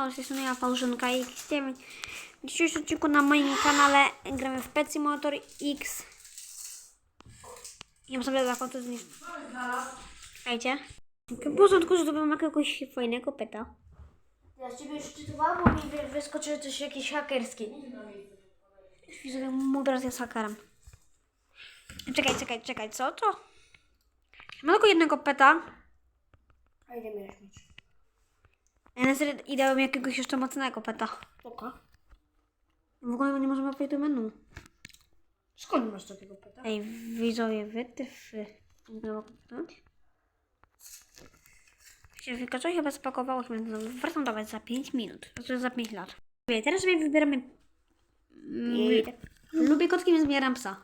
Siemano, z tej strony ja Fałszynka X9. W dzisiejszym odcinku na moim kanale gramy w Pet Simulator X. Ja sobie zakończyć z nim. Czekajcie. W porządku, że zrobiłem jakiegoś fajnego peta. Ja z ciebie już czytowałam, bo mi wy, wyskoczyły coś jakieś hakerskie. Mój brat jest hakerem. Czekaj, czekaj, czekaj, co to? Mam tylko jednego peta. A ile miałeś mieć? Ja na serio ideałem jakiegoś jeszcze mocnego peta. Oka. W ogóle nie możemy wejść do menu. Skąd masz takiego peta? Ej, widzowie, wytyfy. Się Pikachu chyba spakowało się, więc wracam dawać za 5 minut. To jest za 5 lat. Teraz sobie wybieramy... Mm, lubię kotki, więc zbieram psa.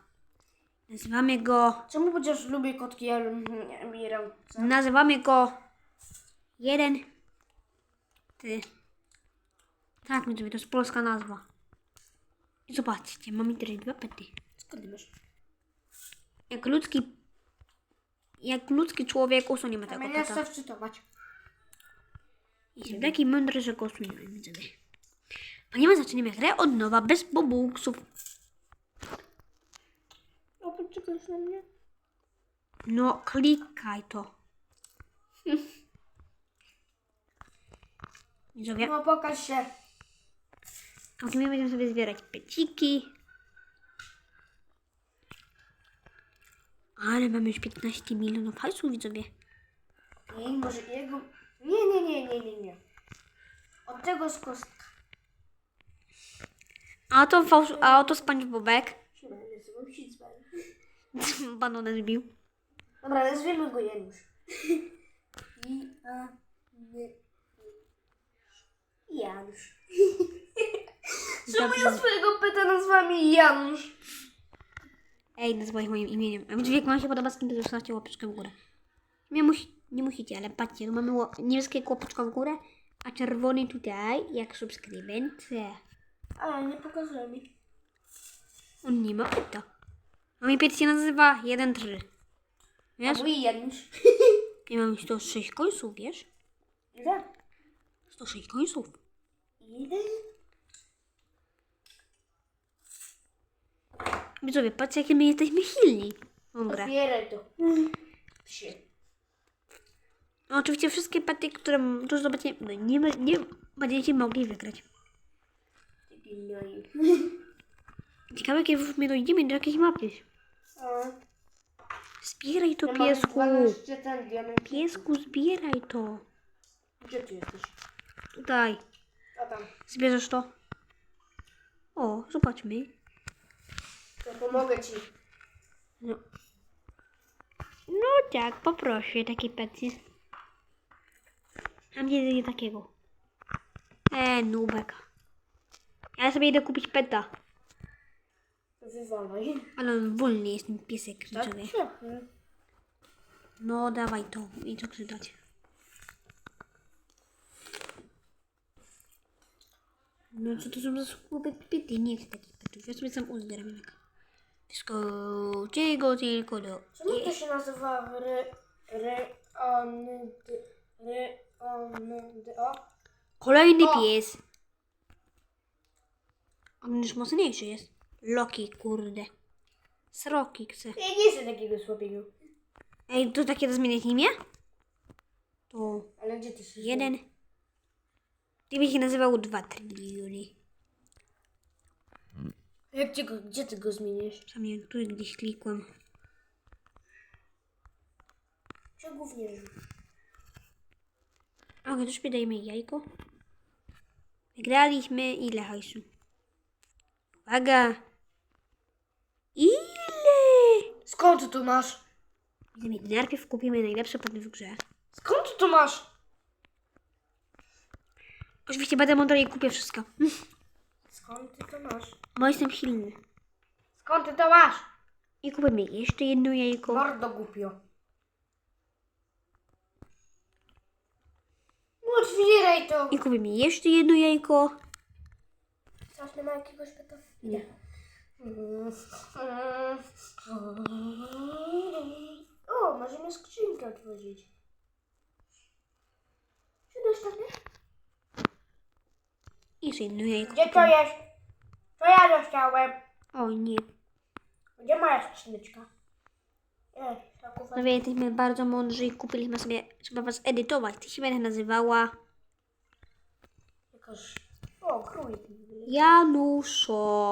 Nazywamy go... Czemu chociaż lubię kotki, ja lu- nie bieram. Co? Nazywamy go... Jeden... Ty... Tak, widzowie, to jest polska nazwa. I zobaczcie, mamy tutaj dwa pety. Skąd masz? Jak ludzki... Jak ludzki człowiek usuniemy tego peta. chcesz czytować. Jestem taki mądry, że go usuniemy, widzowie. Ponieważ zaczniemy grę od nowa, bez bobuksów. O, poczekasz na mnie? No, klikaj to. Widzowie, No pokaż się. ok, my będziemy sobie zbierać peciki. Ale mamy już 15 milionów hajsu, widzowie. I może jego... Nie, nie, nie, nie, nie, nie. Od tego z kostka. A to fałsz... A oto SpongeBobek. Banonem zbił. Dobra, nazwiemy go Janusz. I, a, nie. Janusz. Czemu ja swojego pyta nazwami Janusz? Ej, nazwaj moim imieniem. A jak wam się podoba skin, to zostawcie łapeczkę w górę. Nie, musi, nie musicie, ale patrzcie, tu mamy ło- niebieskie łapeczko w górę, a czerwony tutaj, jak subskrybent. Ale nie pokazuje mi. On nie ma pyta. A mój pies się nazywa 1-3. Wiesz? I Janusz. Ja mam 106 końców, wiesz? Ile? 106 końców. Ile? Widzowie, patrzcie, jakie my jesteśmy silni. grę. Otwieraj to. Psie. No, oczywiście wszystkie pety, które tu zobaczycie, no nie, nie będziecie mogli wygrać. Ty gnoju. Ciekawe, kiedy my dojdziemy do jakiejś mapy. Zbieraj to, piesku. 12 ten diament. Piesku, zbieraj to. Gdzie ty jesteś? Tutaj. A tam. Zbierzesz to? O, zobaczmy. To pomogę ci. No. No tak, poproszę taki pety. Mam jedynie takiego. E, nubek. Ja sobie idę kupić peta. Wywalaj. Ale on wolny jest ten piesek. Tak? widzowie. No dawaj to i co czytać. No co to są za słupy pity? Nie chcę takich petów. Ja sobie sam uzbieram jednak. Wszystko czego tylko do... Czemu to się nazywa re... re... on... re... on... o? Kolejny O! pies. On już mocniejszy jest. Loki, kurde. Sroki chcę. Ja nie chcę takiego słabiego. Ej, to takie do zmieniać imię? To Ale gdzie ty się... jeden. Gdyby się nazywał dwa tryliony. Jak ty go, gdzie ty go zmienisz? Sam nie wiem, tu gdzieś klikłem. Czego nie rzuć? Ok, to już dajemy jajko. Wygraliśmy ile hajsu? Uwaga! Ile? Skąd ty to masz? Najpierw kupimy najlepsze pety w grze. Skąd ty to masz? Oczywiście będę mądry i kupię wszystko. Skąd ty to masz? Bo jestem silny. Skąd ty to masz? I kupimy jeszcze jedno jajko. Mordo głupio. Otwieraj to. I kupimy jeszcze jedno jajko. Coś nie ma jakiegoś? Nie. O, możemy skrzynkę otworzyć. Czy dostanie? Jeszcze jedno jajko. Gdzie to jest? To ja dostałem. O nie. Gdzie moja skrzyneczka? Nie, taków. No wie, jesteśmy bardzo mądrzy i kupiliśmy sobie, trzeba was edytować. Ty się będę nazywała Jakaś... O, królik. Januszowa.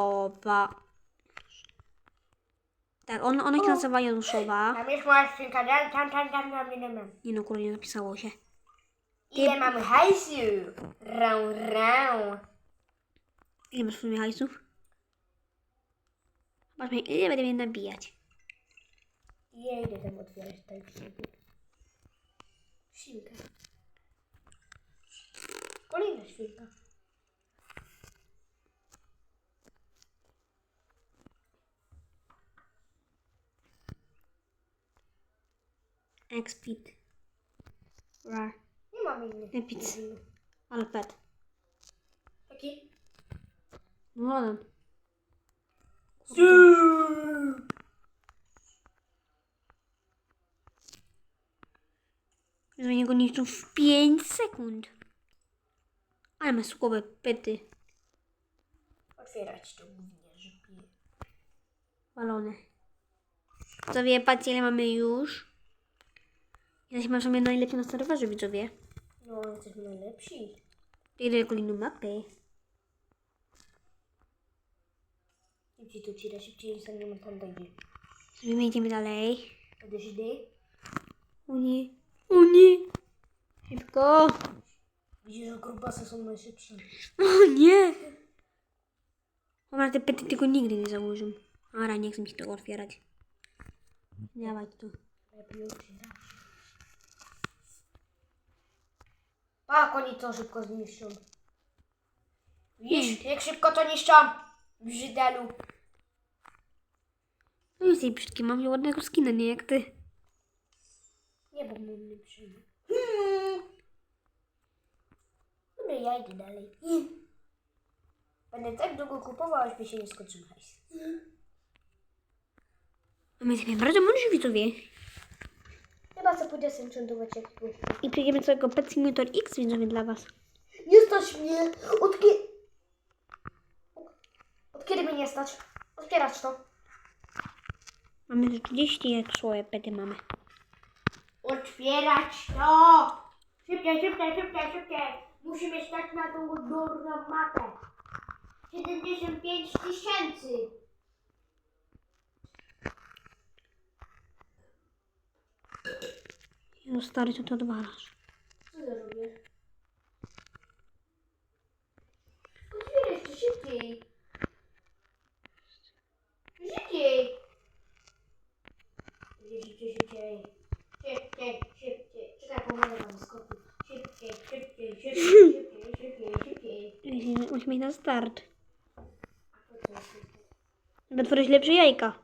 Tak, on, ona się nazywa Januszowa. Tam jest moja skrzynka. Tam, tam, tam, tam, tam, ile mam. Nie no, kurde, nie napisało się. Ile mamy hajsu? Rą, rą. Ile masz w sumie hajsów? Zobaczmy, ile będę mnie nabijać. Ja idę tam otwierać tę skrzynkę. Świnka. Kolejna świnka. Expit. Rar. Nie mamy innych. Epic. Alpet. Taki? No ładam. Zmienię go niszczą w 5 sekund. Ale ma słowe pety. Otwierać to głównie, żeby... Balony. To wie, patrzcie ile mamy już. Jesteśmy sobie najlepiej na serwerze, widzowie. No, jesteśmy najlepsi. Ile kolejną mapy. Szybciej to tira, szybciej niż nie tam dojdzie. Sobie my idziemy dalej. Odejdzie. O nie. O nie. Szybko. Widzisz, że grubasy są najszybsze. O nie. Ona te pety tylko nigdy nie założą. Ara, nie chcę mi się tego otwierać. Dawaj tu. Lepiej otwierać. Tak, oni to szybko zniszczą. Widzisz, jak szybko to niszczą? Brzydelu. No jesteś brzydki, mam ładnego skina, nie jak ty. Nie, bo mnie nie przyjmie. Hmm. Dobra, ja idę dalej. Hmm. Będę tak długo kupował, aż mi się nie skończył hajs. A my jesteśmy bardzo mądrzy widzowie. Chyba co pójdę jakiegoś. I przejdziemy całego Pet Simulator X widzowie dla was. Nie stać mnie! Od kiedy... Od kiedy mnie nie stać? Otwierać to. Mamy 30 jak swoje pety mamy. Otwierać to! Szybciej, szybciej, szybciej, szybciej! Musimy stać na tą górną mapę. 75 tysięcy! No stary, co ty odwalasz? Co ja robię? Otwieraj to szybciej! Szybciej! Szybciej, szybciej, szybciej! Szybciej! Czekaj, pomogę wam skopić. Szybciej, szybciej, szybciej, szybciej, szybciej, szybciej! Musimy iść na start. Żeby tworzyć lepsze jajka.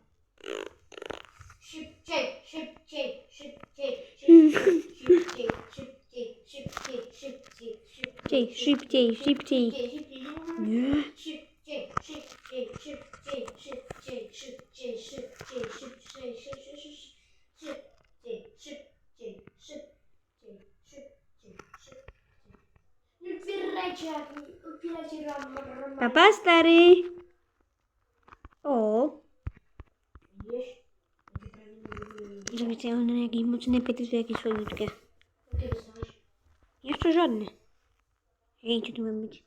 Szybciej, szybciej, szybciej. Nie. Papa stary. O. Zobaczcie, on jakieś mocne pyty, jakieś słodyczkę. Jeszcze żadne. Ej, co tu ma być?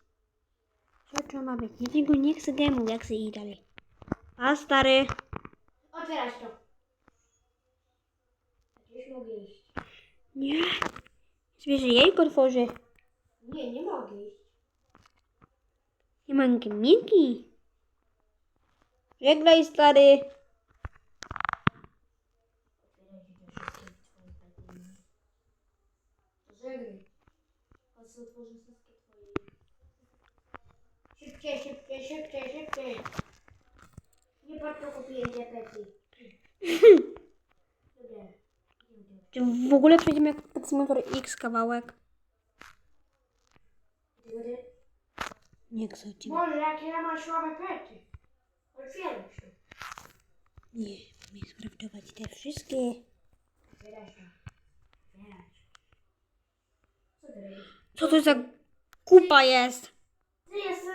Co to ma być? Ja tego nie chcę gemu, jak chcę iść dalej. A stary. Otwierać to. Już mogę iść. Nie. Zwierzę jajko tworzy. Nie, nie mogę iść. Nie mam miękki. Żegnaj stary. Żegnaj. A co twoje. Szybciej, szybciej, szybciej, szybciej. Nie patrz, to kupię pety. Dobra. Czy w ogóle przejdziemy jak Pet Simulator X kawałek? Nie chcę cię. Może jakie ja mam słabe pety. Otwieraj się. Nie, mamy skraftować te wszystkie. To jest? Co to za kupa jest? To jest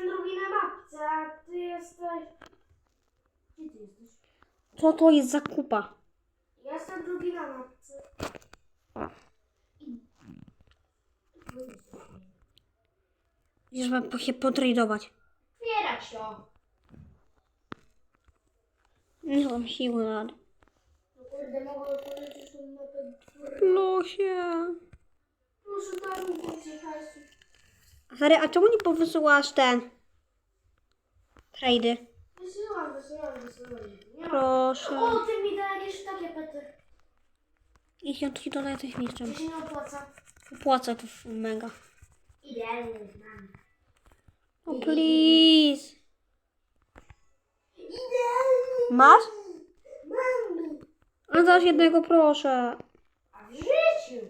jesteś? Gdzie ty jesteś? Co to jest za kupa? Ja jestem drugi na jesteście. Wiesz, mam się potradować. Otwierać to. Nie mam siły na No kurde, mogę polecieć tą mapę. Losie. Proszę daj mi więcej hajsu. Stary, a czemu nie powysyłasz ten? Trady. Wysyłam, wysyłam, wysyłam. Nie ma. Proszę. O, ty mi daj jakieś takie pety. Jeśli on ci dodaje coś. To się nie opłaca. Opłaca to mega. Idealnie znam. O, please. Idealnie. Masz? Mam. A dasz jednego, proszę. A w życiu.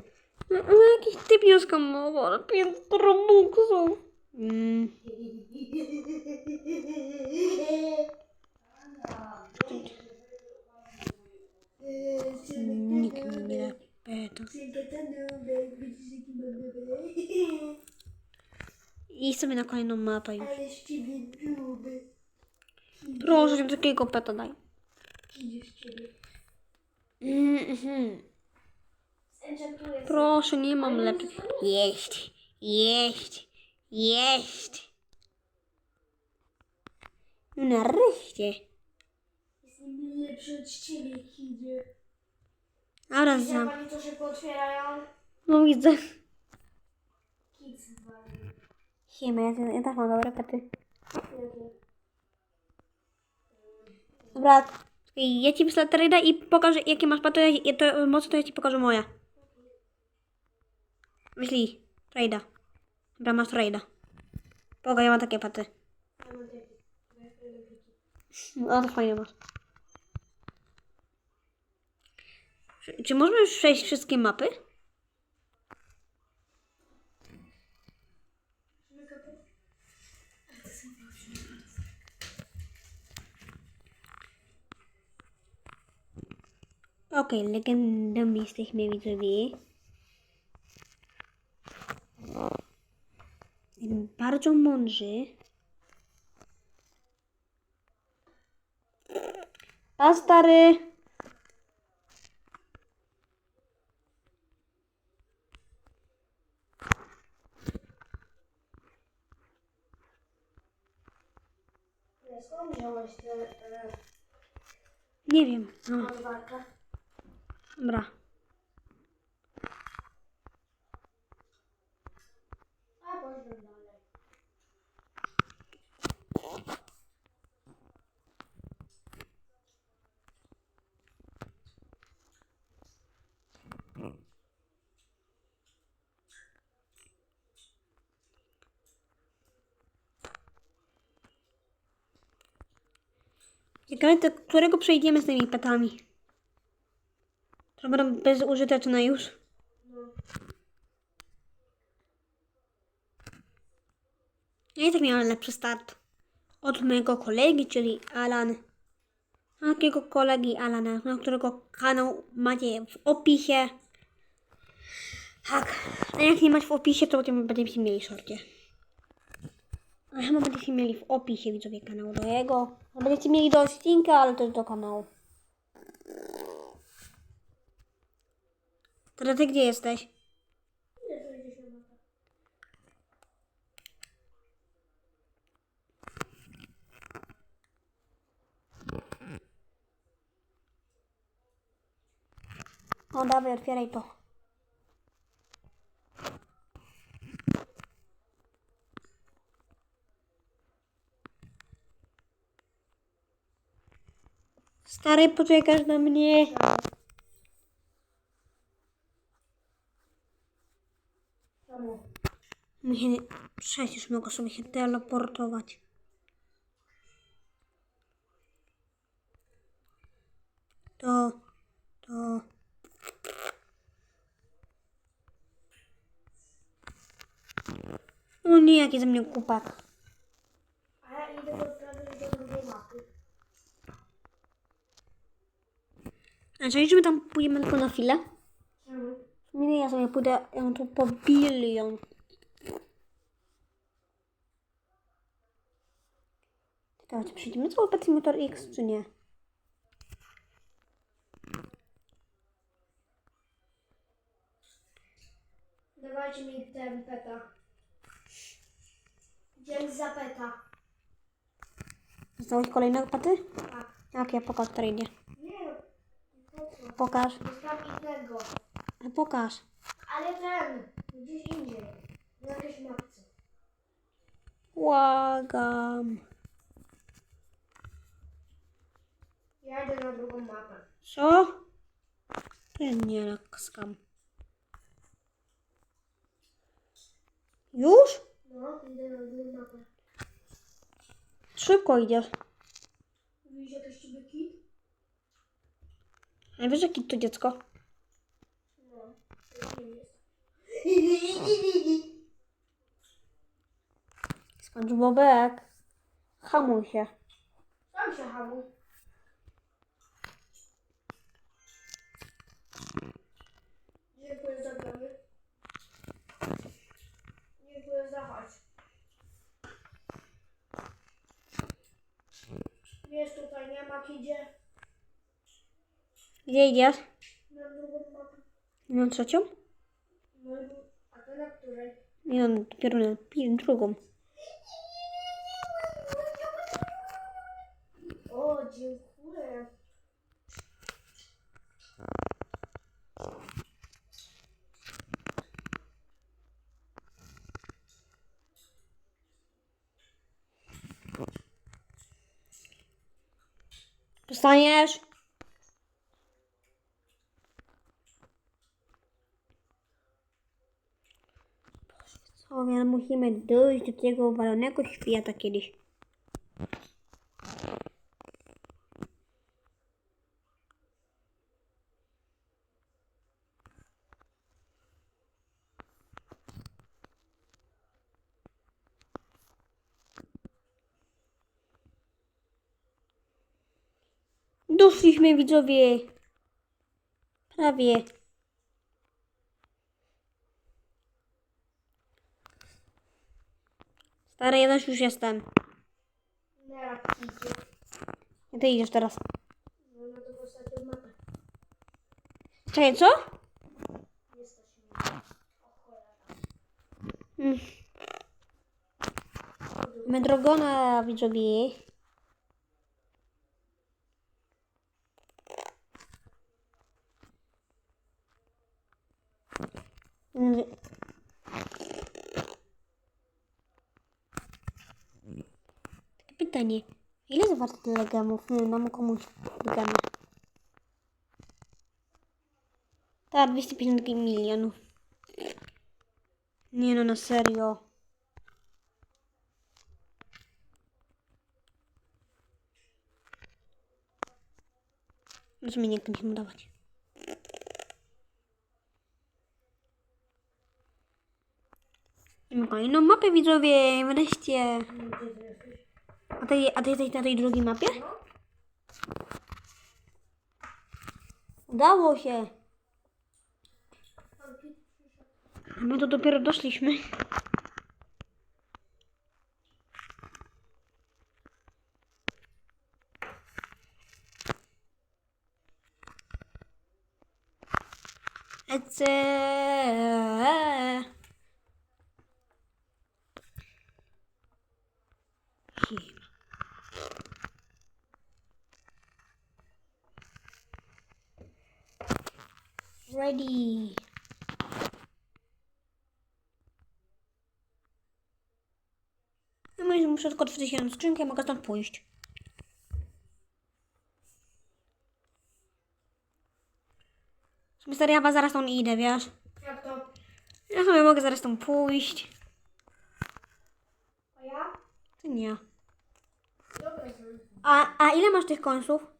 No, no, jakiś typ nie skamował, ale 5 robuxów. Mm. Nikt mi nie da peto. I sobie na kolejną mapę już. Ale z ciebie gruby. Proszę, żeby takiego peta daj. Idzie z ciebie. Mhm. Proszę, nie mam lepszych. Jeść, jeść, jeść. No nareszcie. Jestem lepszy od ciebie, kidzie. Dobra, Widzę za. pani, co się pootwierają? No widzę. Kids. Siema, ja, ja też mam dobre pety. Dobra, ja ci trade'a i pokażę jakie masz pety, ja to mocy to ja ci pokażę moje. Wyślij, trade'a. Dobra, masz trade'a. Poga, ja mam takie pety. No to fajnie masz. Czy, możemy już przejść wszystkie mapy? Okej, legendą jesteśmy widzowie. Bardzo mądrzy. A stary. Skąd wziąłeś tę e, Nie wiem. No, dobra. Ciekawe, do którego przejdziemy z tymi petami. To będą bezużyteczne już. No. Ja i tak miałem lepszy start. Od mojego kolegi, czyli Alan. Takiego kolegi Alana, na którego kanał macie w opisie. Tak. A jak nie macie w opisie, to potem będziecie mieli szorcie. A chyba będziecie mieli w opisie widzowie kanału do jego. A będziecie mieli do odcinka, ale też do kanału. Teraz ty gdzie jesteś? No dawaj, otwieraj to. Stary, poczekasz na mnie. Muszę, przecież mogę sobie się teleportować. To, to. O nie, jaki ze mnie kupak. A ja idę do do drugiej mapy. A czy my tam pójdziemy tylko na chwilę? Nie, ja sobie pójdę ją tu po bilion. Ciekawe, czy przejdziemy cały Petimeter X, czy nie? Dawajcie mi ten peta. Dzień za peta. Dostałeś kolejne paty? Tak. Jak ja pokaż trainie. Nie, po co? Pokaż. Dostałem innego. Pokaż. Ale ten, gdzieś indziej. Na jakiejś mapce. Błagam. Ja idę na drugą mapę. Co? Ja nie laskam. Już? No, idę na drugą mapę. Szybko idziesz. Widzisz jakieś ciebie kit? A wiesz jaki to dziecko? No, to nie jest. SpongeBobek. Hamuj się. Sam się hamuj. Dziękuję za granie. Dziękuję za chodź. Wiesz, tutaj nie ma kidzie. Gdzie idziesz? Na drugą mapę. Na trzecią? No a na której? No, dopiero na drugą. O, dziękuję. Przestaniesz? Co, ale musimy dojść do tego walonego świata kiedyś. Doszliśmy widzowie. Prawie. Stary, ja już jestem. Gdzie ty idziesz teraz? No drugą ostatnią mapę. Czekaj, co? Mm. My drogona widzowie. Mm. Takie pytanie. Ile jest warte tyle gemów? Nie dam komuś gemy. Tak, 250 milionów. Nie no, na serio. Możemy nie mu dawać. Mamy kolejną mapę widzowie, wreszcie. A ty, a ty jesteś na tej drugiej mapie? Udało się. A my to dopiero doszliśmy. Lecę. Ready. No i muszę tylko otworzyć jedną skrzynkę, mogę stąd pójść. Stary, ja chyba zaraz stąd idę, wiesz? Jak to? Ja sobie mogę zaraz stąd pójść. A ja? Ty nie. Dobra. A, a ile masz tych końców?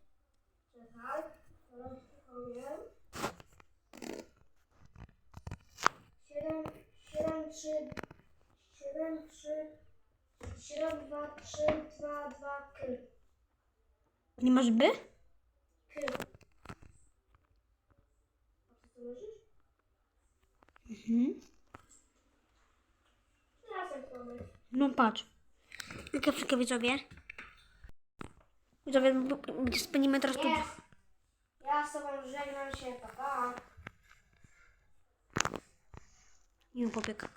7, 7, 3, 7, 3, 7, 2, 3, 2, 2, k. Nie masz by? K. Mhm. A co to leżysz? Mhm. Razem pomyśl. No patrz. Jakie wszystkie widzowie? Widzowie, spędzimy teraz tu. Ja z tobą żegnam się, pa, pa. Nie pobieg.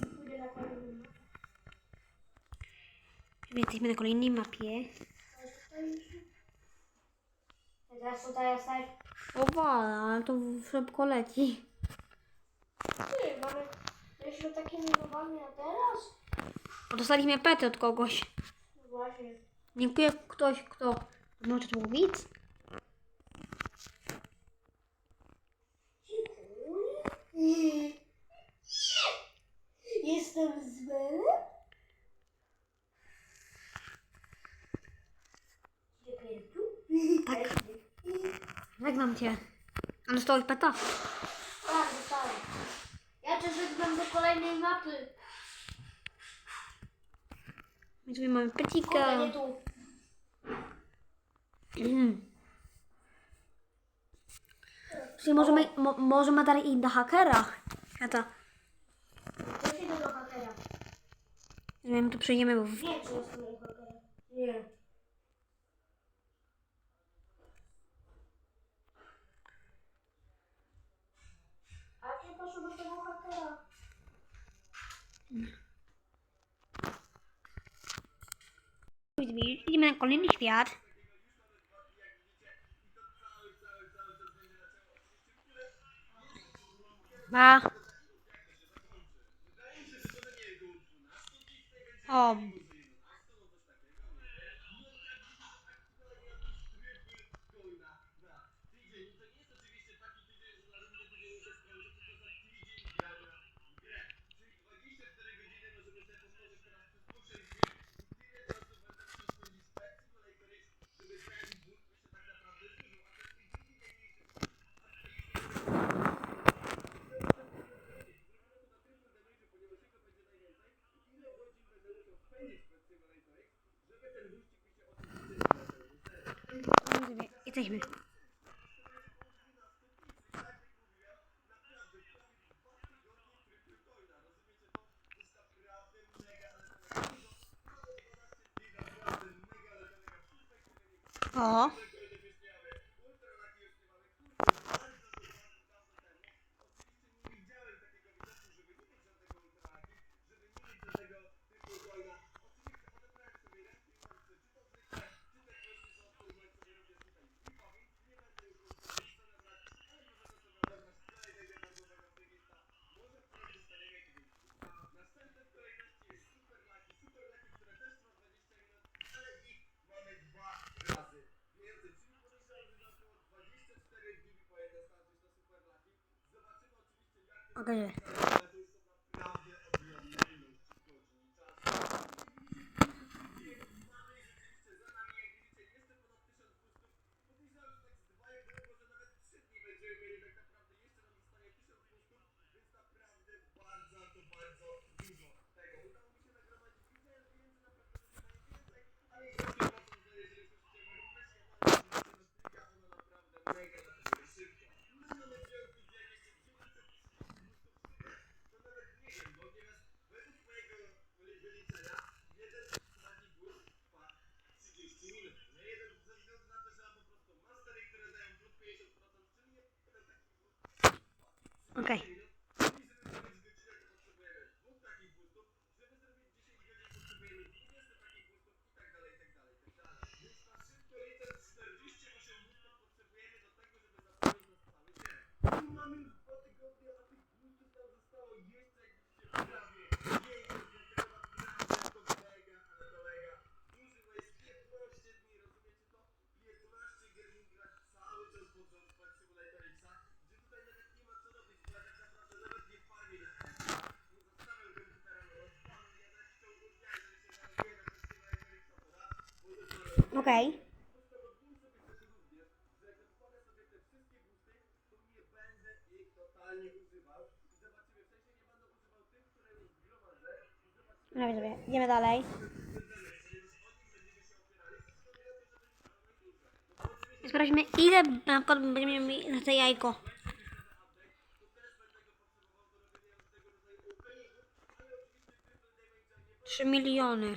Pójdę na kolejną. Jesteśmy na kolejnej mapie. Teraz tutaj jesteś. O wala, ale to szybko leci. Ty, mamy... Jesteśmy takie minowane, a teraz? O, dostaliśmy pety od kogoś. Właśnie. Dziękuję ktoś, kto... Może to był widz? Dziękuję. Jestem. Dziękuję tu. Tak. Żegnam cię. Ale dostałeś peta? Tak, dostałem. Ja cię żegnam do kolejnej mapy. My sobie mamy Kurde, petika. nie tu. Czyli możemy, mo, możemy dać i do hakera. A to, się do hakera. my tu przejdziemy, bo w... Nie, czy jestem do hakera. Nie. A czy proszę do tego hakera? idziemy na kolejny świat. Ma. O. Jesteśmy. O. 我感觉。Okay. Okej. Okej. Okej. Dobra, idziemy dalej. Sprawdźmy, ile na przykład będziemy mieli na to jajko. Trzy miliony.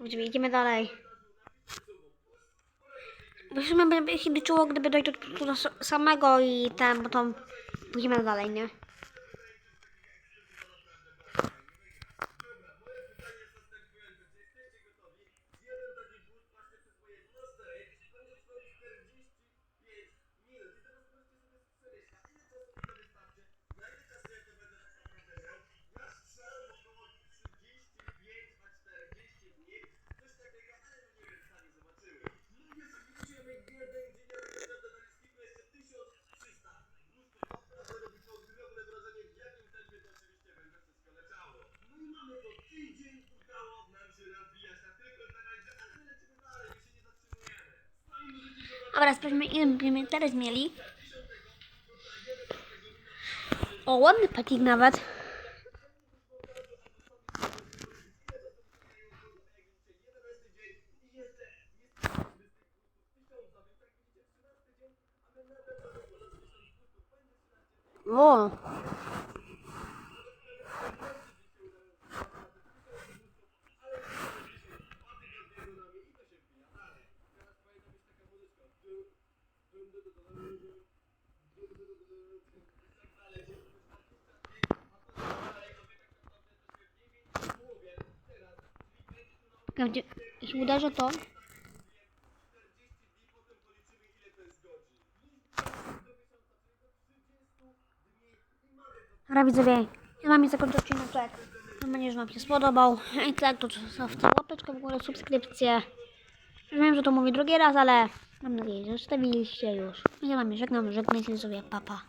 Będziemy, idziemy dalej. Bo się bym się by czuło, gdyby dojść do samego i ten, bo tam pójdziemy dalej, nie? Dobra, sprawdźmy mieli. O, ładny patik nawet. Gdzie, jeśli uderzę to... Dobra widzowie, ja mam już zakończyć odcinek. Mam nadzieję, że Wam się spodobał. I tak, to zostawcie łapeczkę w górę, subskrypcję. Wiem, że to mówię drugi raz, ale mam nadzieję, że zostawiliście już. Ja Wam żegnam, żegnajcie sobie, papa.